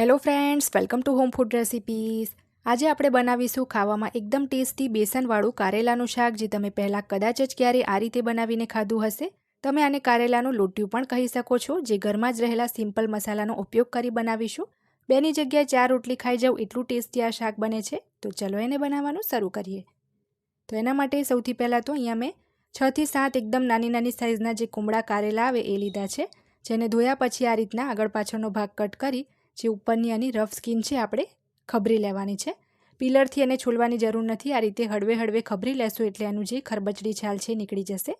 Hello friends welcome to home food recipes આજે આપણે બનાવીશું ખાવામાં એકદમ ટેસ્ટી બેસનવાળું કારેલાનું શાક, જે તમે પહેલાં કદાચ જ ક્યારે આ રીતે બનાવીને ખાધું હશે. તમે આને કારેલાનું લોટ્યું પણ કહી શકો છો, જે ઘરમાં જ રહેલા સિમ્પલ મસાલાનો ઉપયોગ કરી બનાવીશું. બેની જગ્યાએ ચાર રોટલી ખાઈ જાઉં એટલું ટેસ્ટી આ શાક બને છે. તો ચલો એને બનાવવાનું શરૂ કરીએ. તો એના માટે સૌથી પહેલાં તો અહીંયા મેં છથી સાત એકદમ નાની નાની સાઇઝના જે કુમળા કારેલા આવે એ લીધા છે, જેને ધોયા પછી આ રીતના આગળ પાછળનો ભાગ કટ કરી જે ઉપરની આની રફ સ્કીન છે, આપણે ખબરી લેવાની છે. પિલરથી એને છોલવાની જરૂર નથી. આ રીતે હળવે હળવે ખબરી લેશું એટલે એનું જે ખરબચડી છાલ છે નીકળી જશે.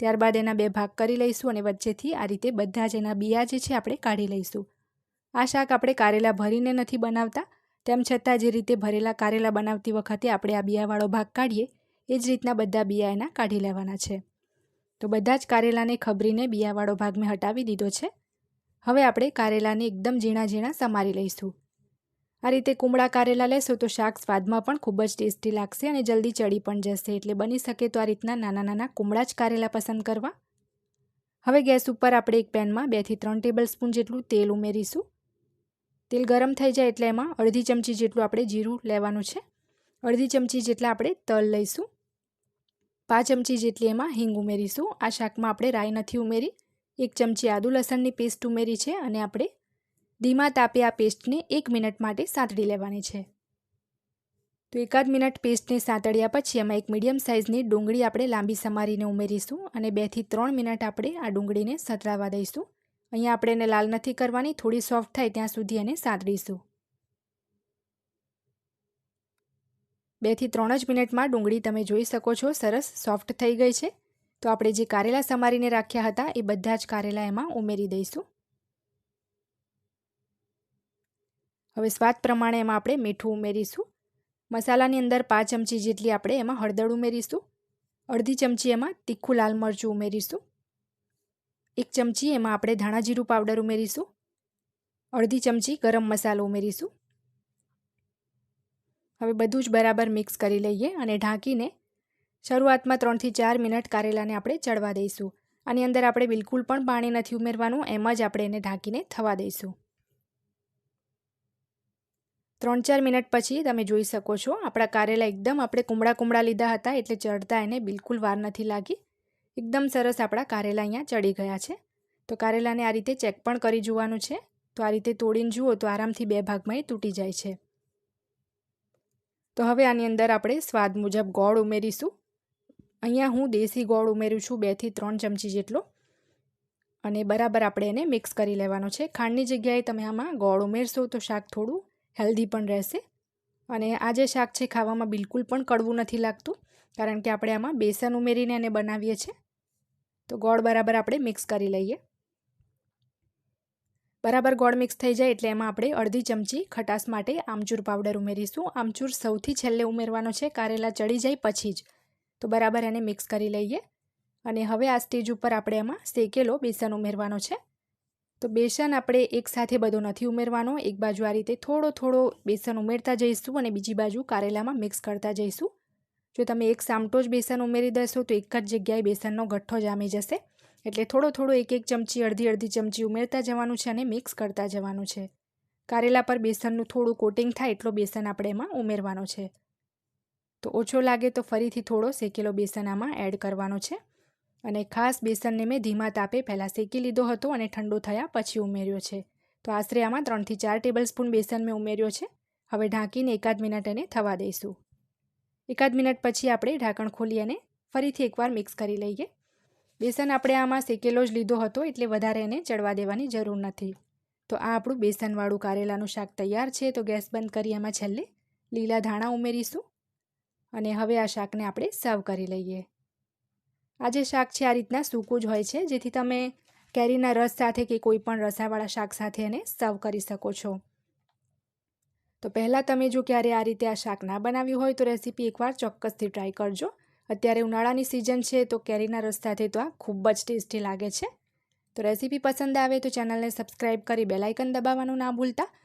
ત્યારબાદ એના બે ભાગ કરી લઈશું અને વચ્ચેથી આ રીતે બધા જ એના બિયા જે છે, આપણે કાઢી લઈશું. આ શાક આપણે કારેલા ભરીને નથી બનાવતા. તેમ છતાં જે રીતે ભરેલા કારેલા બનાવતી વખતે આપણે આ બિયાવાળો ભાગ કાઢીએ, એ જ રીતના બધા બિયા એના કાઢી લેવાના છે. તો બધા જ કારેલાને ખબરીને બિયાવાળો ભાગ મેં હટાવી દીધો છે. હવે આપણે કારેલાને એકદમ ઝીણા ઝીણા સમારી લઈશું. આ રીતે કુમળા કારેલા લેશો તો શાક સ્વાદમાં પણ ખૂબ જ ટેસ્ટી લાગશે અને જલ્દી ચડી પણ જશે, એટલે બની શકે તો આ રીતના નાના નાના કુમળા જ કારેલા પસંદ કરવા. હવે ગેસ ઉપર આપણે એક પેનમાં બેથી ત્રણ ટેબલ સ્પૂન જેટલું તેલ ઉમેરીશું. તેલ ગરમ થઈ જાય એટલે એમાં અડધી ચમચી જેટલું આપણે જીરું લેવાનું છે. અડધી ચમચી જેટલા આપણે તલ લઈશું. પાંચ ચમચી જેટલી એમાં હિંગ ઉમેરીશું. આ શાકમાં આપણે રાઈ નથી ઉમેરી. એક ચમચી આદુ લસણની પેસ્ટ ઉમેરી છે અને આપણે ધીમા તાપે આ પેસ્ટને એક મિનિટ માટે સાંતળી લેવાની છે. તો એકાદ મિનિટ પેસ્ટને સાંતળ્યા પછી એમાં એક મીડિયમ સાઇઝની ડુંગળી આપણે લાંબી સમારીને ઉમેરીશું અને બેથી ત્રણ મિનિટ આપણે આ ડુંગળીને સતરાવા દઈશું. અહીંયા આપણે એને લાલ નથી કરવાની, થોડી સોફ્ટ થાય ત્યાં સુધી એને સાંતળીશું બેથી ત્રણ જ મિનિટમાં ડુંગળી તમે જોઈ શકો છો, સરસ સોફ્ટ થઈ ગઈ છે. તો આપણે જે કારેલા સમારીને રાખ્યા હતા, એ બધા જ કારેલા એમાં ઉમેરી દઈશું. હવે સ્વાદ પ્રમાણે એમાં આપણે મીઠું ઉમેરીશું. મસાલાની અંદર પાંચ ચમચી જેટલી આપણે એમાં હળદર ઉમેરીશું. અડધી ચમચી એમાં તીખું લાલ મરચું ઉમેરીશું. એક ચમચી એમાં આપણે ધાણા જીરું પાવડર ઉમેરીશું. અડધી ચમચી ગરમ મસાલો ઉમેરીશું. હવે બધું જ બરાબર મિક્સ કરી લઈએ અને ઢાંકીને શરૂઆતમાં ત્રણથી ચાર મિનિટ કારેલાને આપણે ચડવા દઈશું. આની અંદર આપણે બિલકુલ પણ પાણી નથી ઉમેરવાનું, એમ જ આપણે એને ઢાંકીને થવા દઈશું. ત્રણ ચાર મિનિટ પછી તમે જોઈ શકો છો, આપણા કારેલા એકદમ આપણે કુમળા કુમળા લીધા હતા, એટલે ચડતા એને બિલકુલ વાર નથી લાગી. એકદમ સરસ આપણા કારેલા અહીંયા ચડી ગયા છે. તો કારેલાને આ રીતે ચેક પણ કરી જોવાનું છે. તો આ રીતે તોડીને જુઓ તો આરામથી બે ભાગમાં એ તૂટી જાય છે. તો હવે આની અંદર આપણે સ્વાદ મુજબ ગોળ ઉમેરીશું. અહીંયા હું દેશી ગોળ ઉમેરું છું બેથી ત્રણ ચમચી જેટલો. અને બરાબર આપણે એને મિક્સ કરી લેવાનો છે. ખાંડની જગ્યાએ તમે આમાં ગોળ ઉમેરશો તો શાક થોડું હેલ્ધી પણ રહેશે. અને આ જે શાક છે ખાવામાં બિલકુલ પણ કડવું નથી લાગતું, કારણ કે આપણે આમાં બેસન ઉમેરીને એને બનાવીએ છીએ. તો ગોળ બરાબર આપણે મિક્સ કરી લઈએ. બરાબર ગોળ મિક્સ થઈ જાય એટલે એમાં આપણે અડધી ચમચી ખટાશ માટે આમચૂર પાવડર ઉમેરીશું. આમચૂર સૌથી છેલ્લે ઉમેરવાનો છે, કારેલા ચડી જાય પછી જ. તો બરાબર એને મિક્સ કરી લઈએ. અને હવે આ સ્ટેજ ઉપર આપણે એમાં શેકેલો બેસન ઉમેરવાનો છે. તો બેસન આપણે એકસાથે બધો નથી ઉમેરવાનો. એક બાજુ આ રીતે થોડો થોડો બેસન ઉમેરતા જઈશું અને બીજી બાજુ કારેલામાં મિક્સ કરતા જઈશું. જો તમે એક સામટો જ બેસન ઉમેરી દેશો તો એક જ જગ્યાએ બેસનનો ગઠ્ઠો જામી જશે. એટલે થોડો થોડો એક એક ચમચી, અડધી અડધી ચમચી ઉમેરતા જવાનું છે અને મિક્સ કરતા જવાનું છે. કારેલા પર બેસનનું થોડું કોટિંગ થાય એટલો બેસન આપણે એમાં ઉમેરવાનો છે. તો ઓછો લાગે તો ફરીથી થોડો શેકેલો બેસન આમાં એડ કરવાનો છે. અને ખાસ બેસનને મેં ધીમા તાપે પહેલાં શેકી લીધો હતો અને ઠંડો થયા પછી ઉમેર્યો છે. તો આશરે આમાં ત્રણથી ચાર ટેબલ સ્પૂન બેસન મેં ઉમેર્યો છે. હવે ઢાંકીને એકાદ મિનિટ એને થવા દઈશું. એકાદ મિનિટ પછી આપણે ઢાંકણ ખોલી અને ફરીથી એકવાર મિક્સ કરી લઈએ. બેસન આપણે આમાં શેકેલો જ લીધો હતો એટલે વધારે એને ચડવા દેવાની જરૂર નથી. તો આ આપણું બેસનવાળું કારેલાનું શાક તૈયાર છે તો ગેસ બંધ કરી એમાં છેલ્લે લીલા ધાણા ઉમેરીશું. અને હવે આ શાકને આપણે સર્વ કરી લઈએ. આ જે શાક છે, આ રીતના સૂકું જ હોય છે, જેથી તમે કેરીના રસ સાથે કે કોઈ પણ રસાવાળા શાક સાથે એને સર્વ કરી શકો છો. તો પહેલાં તમે જો ક્યારે આ રીતે આ શાક ના બનાવ્યું હોય તો રેસીપી એકવાર ચોક્કસથી ટ્રાય કરજો. અત્યારે ઉનાળાની સિઝન છે, તો કેરીના રસ સાથે તો આ ખૂબ જ ટેસ્ટી લાગે છે. તો રેસીપી પસંદ આવે તો ચેનલને સબસ્ક્રાઈબ કરી બેલાઇકન દબાવવાનું ના ભૂલતા.